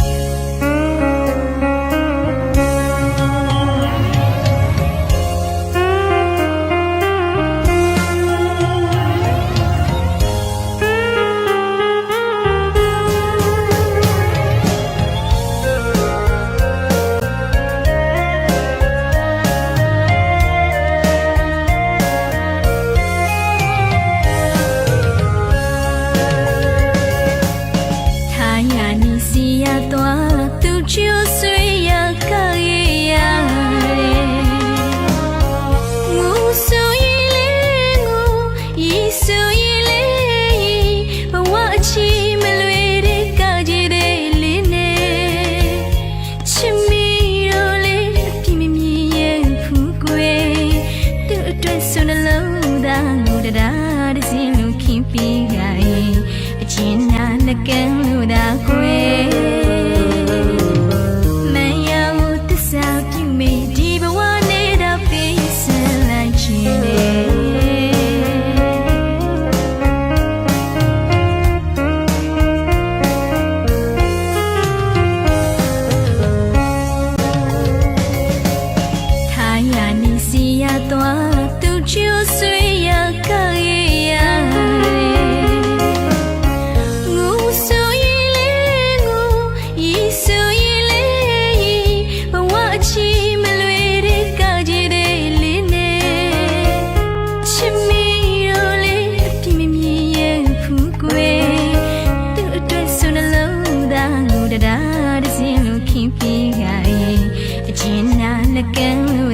you. သွားသူချူဆွေရခရရတဲ့ငူဆိုရင်လေငူဤဆိုရင်လေဘဝအချီမလွေတဲ့ကကြည်တဲ့လေးနဲ့ချစ်မီတော့လေအပြင်းမမြင်ရဲ့ဖူးကွယ်သူ့အတွက်ဆိုနှလုံးသားငိုတရာတစ်စင်းလုံးခင်ပြီးကြရဲ့အချင်းနာနှကန်းလို့သာကွယ် again.